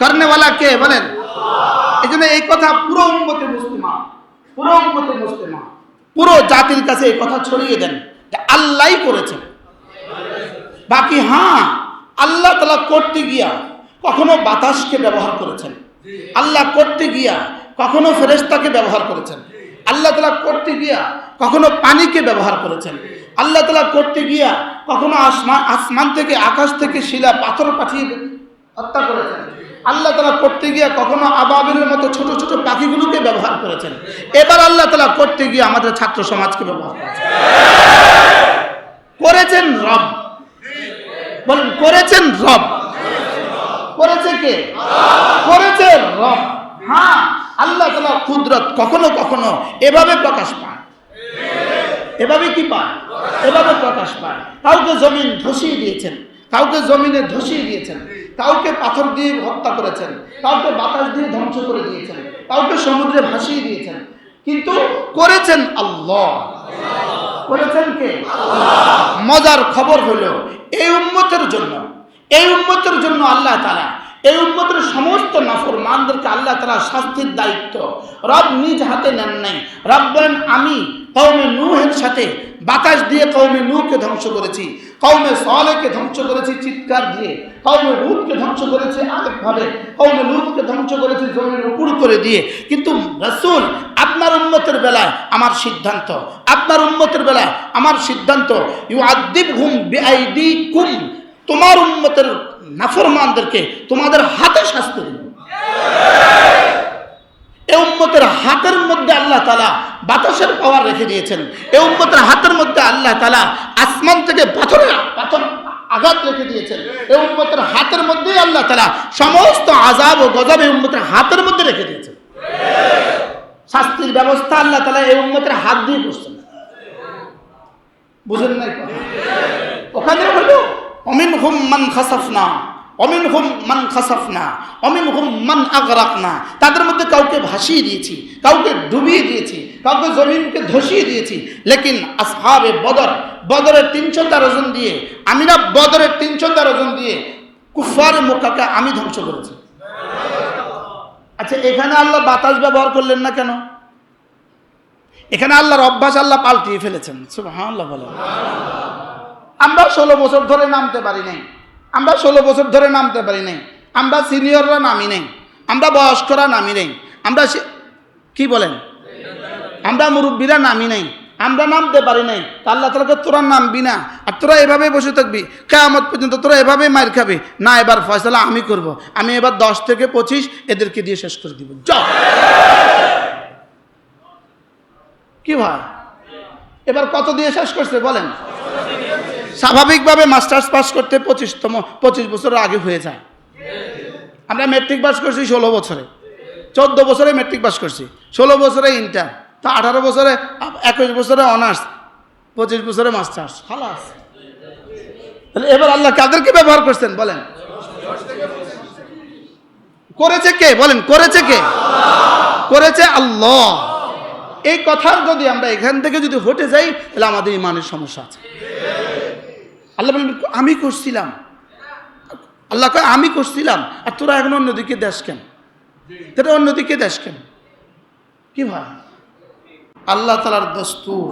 করনেওয়ালা কে বলেন এই জন্য এই কথা পুরো উম্মতে মুসলিমা, পুরো উম্মতে মুসলিমা, পুরো জাতির কাছে এই কথা ছড়িয়ে দেন যে আল্লাহই করেছেন। বাকি হ্যাঁ আল্লাহ তালা করতে গিয়া কখনো বাতাসকে ব্যবহার করেছেন। আল্লাহ করতে গিয়া কখনো ফেরেস্তাকে ব্যবহার করেছেন। আল্লাহ তালা করতে গিয়া কখনো পানিকে ব্যবহার করেছেন। আল্লাহ তালা করতে গিয়া কখনো আসমান আসমান থেকে আকাশ থেকে শিলা পাথর পাঠিয়ে হত্যা করেছেন। আল্লাহ তালা করতে গিয়ে কখনো আবাবিলের মতো ছোট ছোট পাখিগুলোকে ব্যবহার করেছেন। এবার আল্লাহ তালা করতে গিয়ে আমাদের ছাত্র সমাজকে ব্যবহার করেছেন। করেছেন রব। বলেন, করেছেন রব। করেছে কে? করেছে রব। হ্যাঁ আল্লাহ তালা কুদরত কখনো কখনো এভাবে প্রকাশ পায়। এভাবে কি পায়? এভাবে প্রকাশ পায়। কাউকে জমিন ধসিয়ে দিয়েছেন, কাউকে জমিনে ধসিয়ে দিয়েছেন। কাউকে পাথর দিয়ে হত্যা করেছেন, কাউকে বাতাস দিয়ে ধ্বংস করে দিয়েছেন, কাউকে সমুদ্রে ভাসিয়ে দিয়েছেন। কিন্তু করেছেন আল্লাহ। করেছেন কে? মজার খবর হলো, এই উম্মতের জন্য, এই উম্মতের জন্য আল্লাহ তালা এই উন্মতের সমস্ত নাফর মানদেরকে আল্লাহ তারা শাস্তির দায়িত্ব, রব নিজ হাতে নেন নাই। রব বলেন, আমি কৌমে নূহের সাথে বাতাস দিয়ে কৌমে নূহকে ধ্বংস করেছি। কৌমে সলেকে ধ্বংস করেছি চিৎকার দিয়ে কৌমে রুদকে ধ্বংস করেছে আরেকভাবে কৌমে লুতকে ধ্বংস করেছে জমির উপর করে দিয়ে। কিন্তু রসুল, আপনার উন্মতের বেলায় আমার সিদ্ধান্ত, আপনার উন্মতের বেলায় আমার সিদ্ধান্ত ইউ আদিব হুম বেআইডি কুম তোমার উন্মতের নাফরমানদেরকে তোমাদের হাতে শাস্তি দেব। এই উম্মতের হাতের মধ্যে আল্লাহ তালা বাতাসের পাওয়ার রেখে দিয়েছেন। এই উম্মতের হাতের মধ্যে আল্লাহ তালা আসমান থেকে পাথরের পাথর আঘাত রেখে দিয়েছেন। উম্মতের হাতের মধ্যেই আল্লাহ তালা সমস্ত আজাব ও গজব এই উম্মতের হাতের মধ্যে রেখে দিয়েছেন। শাস্তির ব্যবস্থা আল্লাহ তালা এই উম্মতের হাত দিয়ে করছেন। বুঝেন নাই ওখানে হলো অমিন হুম মান খাসাফনা। অমিন হুম মান খাসাফনা অমিন হুম মান আগরাকনা। তাদের মধ্যে কাউকে ভাসিয়ে দিয়েছি, কাউকে ডুবিয়ে দিয়েছি, কাউকে জমিনকে ধসিয়ে দিয়েছি। লেকিন আসহাবে বদর, বদরের তিনশো তেরো জন দিয়ে আমি না বদরের তিনশো তেরো জন দিয়ে কুফার মোকাকে আমি ধ্বংস করেছি। আচ্ছা এখানে আল্লাহ বাতাস ব্যবহার করলেন না কেন? এখানে আল্লাহর অভ্যাস আল্লাহ পাল্টিয়ে ফেলেছেন। হ্যাঁ আল্লাহ বলে আমরা ষোলো বছর ধরে নামতে পারি নাই। আমরা ষোলো বছর ধরে নামতে পারি নাই। আমরা সিনিয়ররা নামি নেই। আমরা বয়স্করা নামি নেই। আমরা কি বলেন? আমরা মুরব্বীরা নামি নাই। আমরা নামতে পারি নাই। আল্লাহ তালাকে তোরা নামবি না। আর তোরা এভাবে বসে থাকবি। কেমন পর্যন্ত তোরা এভাবে মার খাবি। না, এবার ফয়সলা আমি করব। আমি এবার দশ থেকে পঁচিশ এদেরকে দিয়ে শেষ করে দিব। যাও। কি ভাই? এবার কত দিয়ে শেষ করছে বলেন? স্বাভাবিকভাবে মাস্টার্স পাস করতে পঁচিশতম, পঁচিশ বছরের আগে হয়ে যায়। আমরা মেট্রিক পাস করছি ষোলো বছরে। চোদ্দ বছরে মেট্রিক পাস করছি। ষোলো বছরে ইন্টার তা আঠারো বছরে, একুশ বছরে অনার্স পঁচিশ বছরে মাস্টার্স খালাস। তাহলে এবার আল্লাহ কাদেরকে ব্যবহার করছেন? বলেন। করেছে কে? বলেন, করেছে কে? করেছে আল্লাহ। এই কথার যদি আমরা এখান থেকে যদি হটে যাই, তাহলে আমাদের ইমানের সমস্যা আছে। আল্লাহ বলেন, আমি করছিলাম। আল্লাহ কয়, আমি করছিলাম। আর তোরা এখন অন্যদিকে দেশ কেন? তোরা অন্যদিকে দেশ কেন? কি ভাই? আল্লাহ তালার দস্তুর।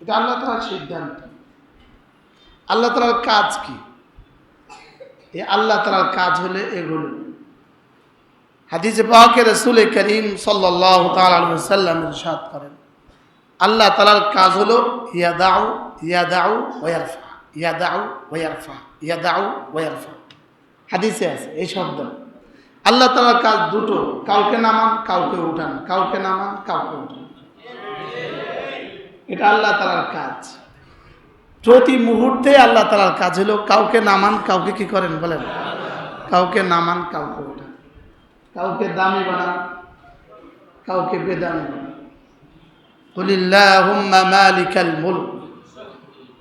এটা আল্লাহ তালার সিদ্ধান্ত। আল্লাহ তালার কাজ কি? এই আল্লাহ তালার কাজ হলে এগুলো। হাদিসে পাকে রসুল করিম সাল্লাহ তাল্লাম ইরশাদ করেন। আল্লাহ তালার কাজ হলো ইয়া দাও ইয়া দাও ওয়ারফা ইয়া দাও ওয়ারফা ইয়া দাও ওয়ারফা হাদিসে আছে এই শব্দ আল্লাহ তালার কাজ দুটো কাউকে নামান কাউকে উঠান কাউকে নামান কাউকে উঠান এটা আল্লাহ তালার কাজ প্রতি মুহূর্তে আল্লাহ তালার কাজ হলো কাউকে নামান কাউকে কি করেন বলেন কাউকে নামান কাউকে উঠান কাউকে দামি বানান কাউকে বেদামি বানান قل اللهم مالك الملك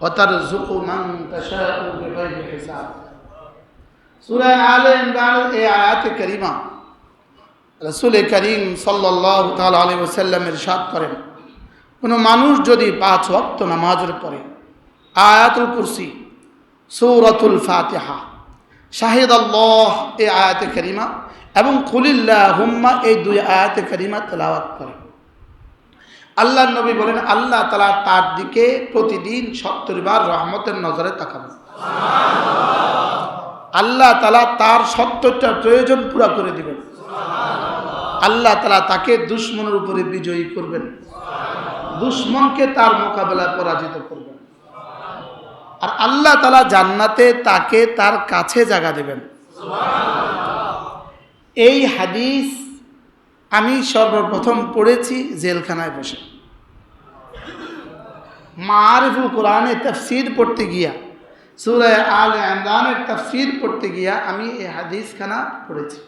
وترزق من تشاء بغير حساب سورة آل عمران এই আয়াতে কারিমা রসুল করিম সাল্লাহ তাল আলী ওসাল্লাম ইরশাদ করেন কোনো মানুষ যদি পাঁচ ওয়াক্ত নামাজের পরে আয়াতুল কুরসি সৌরতুল ফাতিহা শাহিদ আল্লাহ এই আয়াতে করিমা এবং খুলিল্লাহ হুম্মা এই দুই আয়াতে করিমা তেলাওয়াত করে আল্লাহ নবী বলেন, আল্লাহ তালা তার দিকে প্রতিদিন সত্তর বার রহমতের নজরে তাকাবেন। আল্লাহ তালা তার সত্তরটা প্রয়োজন পুরা করে দিবেন। আল্লাহ তালা তাকে দুশ্মনের উপরে বিজয়ী করবেন। দুশ্মনকে তার মোকাবেলায় পরাজিত করবেন। আর আল্লাহ তালা জান্নাতে তাকে তার কাছে জায়গা দেবেন। এই হাদিস আমি সর্বপ্রথম পড়েছি জেলখানায় বসে। মারিফুল কোরআনে তফসির পড়তে গিয়া সুরায় আল ইমরানের তফসির পড়তে গিয়া আমি এই হাদিসখানা পড়েছি।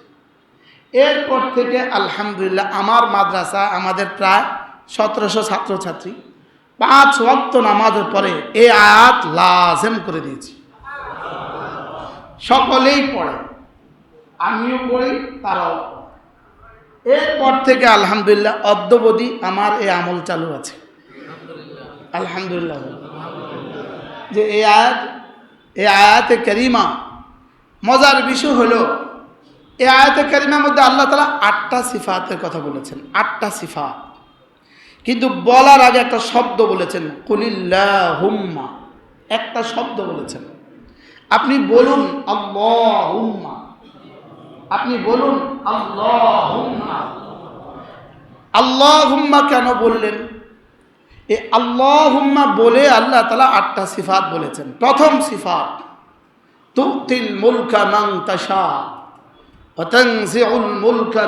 এরপর থেকে আলহামদুলিল্লাহ আমার মাদ্রাসা আমাদের প্রায় সতেরোশো ছাত্রছাত্রী, পাঁচ ওয়াক্ত নামাজের পরে এই আয়াত লাজেম করে দিয়েছি। সকলেই পড়ে, আমিও পড়ি, তারাও পড়ে। এরপর থেকে আলহামদুলিল্লাহ অদ্যবধি আমার এই আমল চালু আছে। আলহামদুলিল্লাহ। যে এই আয়াত, এই আয়াতে করিমা, মজার বিষয় হলো, এই আয়াতে করিমার মধ্যে আল্লাহ তালা আটটা সিফাতের কথা বলেছেন, আটটা সিফাত। কিন্তু বলার আগে একটা শব্দ বলেছেন কুলিল্লাহ হুম্মা একটা শব্দ বলেছেন। আপনি বলুন আল্লাহ হুম্মা আপনি বলুন আল্লাহ হুম্মা আল্লাহ হুম্মা কেন বললেন? এ আল্লাহ হুম্মা বলে আল্লাহ তালা আটটা সিফাত বলেছেন। প্রথম সিফাত, তুতিল মুলকা মাং তাশা মুলকা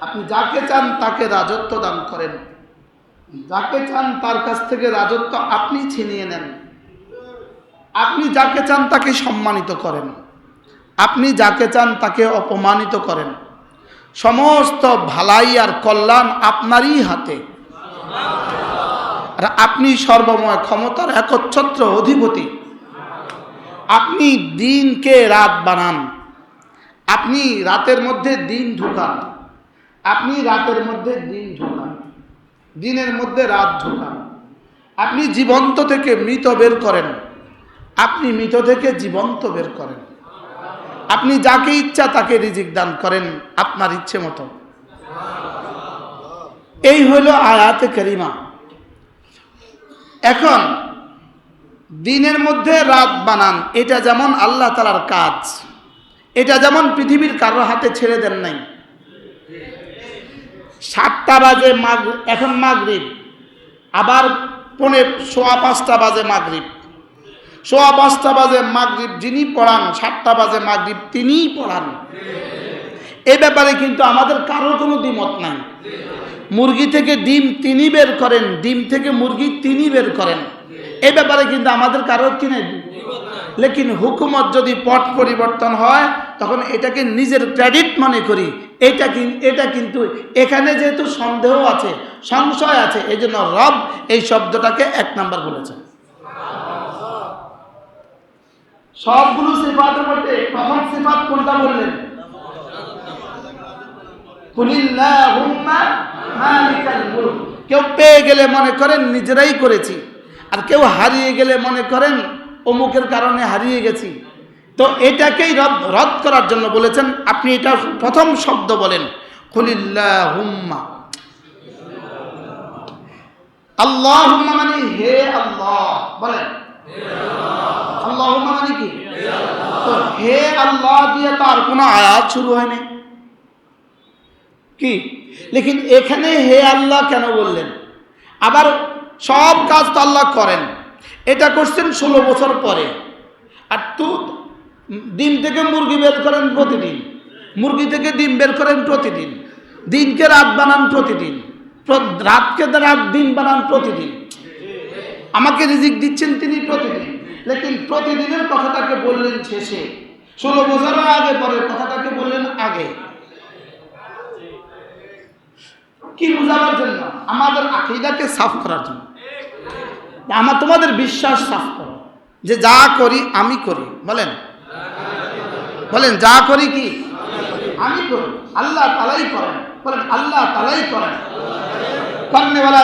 আপনি যাকে চান তাকে রাজত্ব দান করেন। যাকে চান তার কাছ থেকে রাজত্ব আপনি ছিনিয়ে নেন। আপনি যাকে চান তাকে সম্মানিত করেন। আপনি যাকে চান তাকে অপমানিত করেন। সমস্ত ভালাই আর কল্যাণ আপনারই হাতে। আর আপনি সর্বময় ক্ষমতার একচ্ছত্র অধিপতি। আপনি দিনকে রাত বানান। আপনি রাতের মধ্যে দিন ঢুকান। আপনি রাতের মধ্যে দিন ঢুকান। দিনের মধ্যে রাত ঢুকান। আপনি জীবন্ত থেকে মৃত বের করেন। আপনি মৃত থেকে জীবন্ত বের করেন। আপনি যাকে ইচ্ছা তাকে রিজিক দান করেন আপনার ইচ্ছে মতো। এই হলো আয়াতে করিমা। এখন, দিনের মধ্যে রাত বানান, এটা যেমন আল্লাহ তালার কাজ, এটা যেমন পৃথিবীর কারোর হাতে ছেড়ে দেন নাই। সাতটা বাজে মাগ, এখন মাগরিব, আবার পনেরো সোয়া পাঁচটা বাজে মাগরিব। সোয়া পাঁচটা বাজে মাগরিব যিনি পড়ান, সাতটা বাজে মাগরিব তিনিই পড়ান। এ ব্যাপারে কিন্তু আমাদের কারোর কোনো দ্বিমত নাই। মুরগি থেকে ডিম তিনি বের করেন, ডিম থেকে মুরগি তিনি বের করেন। এ ব্যাপারে কিন্তু আমাদের কারোর কি নেই। লেকিন হুকুমত যদি পট পরিবর্তন হয়, তখন এটাকে নিজের ক্রেডিট মনে করি। এটা এটা কিন্তু এখানে যেহেতু সন্দেহ আছে, সংশয় আছে এই জন্য রব এই শব্দটাকে এক নাম্বার বলেছেন। সবগুলো সিফাতের মধ্যে প্রথম সিফাত কোনটা বললেন? কেউ পেয়ে গেলে মনে করেন, নিজেরাই করেছি। আর কেউ হারিয়ে গেলে মনে করেন, অমুকের কারণে হারিয়ে গেছি। তো এটাকেই রদ করার জন্য বলেছেন, আপনি এটা প্রথম শব্দ বলেন। খুলিল্লা হুম্মা আল্লাহ মানে হে আল্লাহ, বলেন। আল্লাহ মানে কি? তো হে আল্লাহ দিয়ে তার কোনো আয়াত শুরু হয়নি। কি? লেকিন এখানে হে আল্লাহ কেন বললেন? আবার সব কাজ তো আল্লাহ করেন। এটা করছেন ষোলো বছর পরে। আর তু ডিম থেকে মুরগি বের করেন প্রতিদিন। মুরগি থেকে ডিম বের করেন প্রতিদিন। দিনকে রাত বানান প্রতিদিন। রাতকে রাত দিন বানান প্রতিদিন। আমাকে রিজিক দিচ্ছেন তিনি প্রতিদিন। লেকিন প্রতিদিনের কথাটাকে বললেন শেষে। ষোলো বছরের আগে, পরের কথাটাকে বললেন আগে। কি বোঝাবার জন্য? আমাদের আকিদাকে সাফ করার জন্য। আমার তোমাদের বিশ্বাস সাফ করো। যে যা করি, আমি করি। বলেন। বলেন, যা করি কি? আমি করি। আল্লাহ তালাই করেন। বলেন, আল্লাহ তালাই করেন। করনে ওয়ালা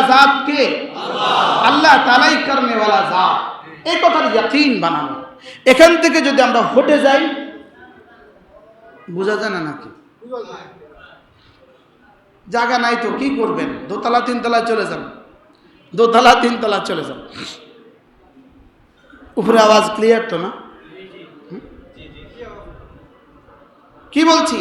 আল্লাহ তালাই করনে ওয়ালা জাত। এই কথার ইয়াকিন বানানো। এখান থেকে যদি আমরা হটে যাই, বোঝা যায় না নাকি? জায়গা নাই তো, কি করবেন? দোতলা, তিনতলায় চলে যান। দোতলা তিনতলা চলে যান। উপরে আওয়াজ ক্লিয়ার তো না? কি বলছি?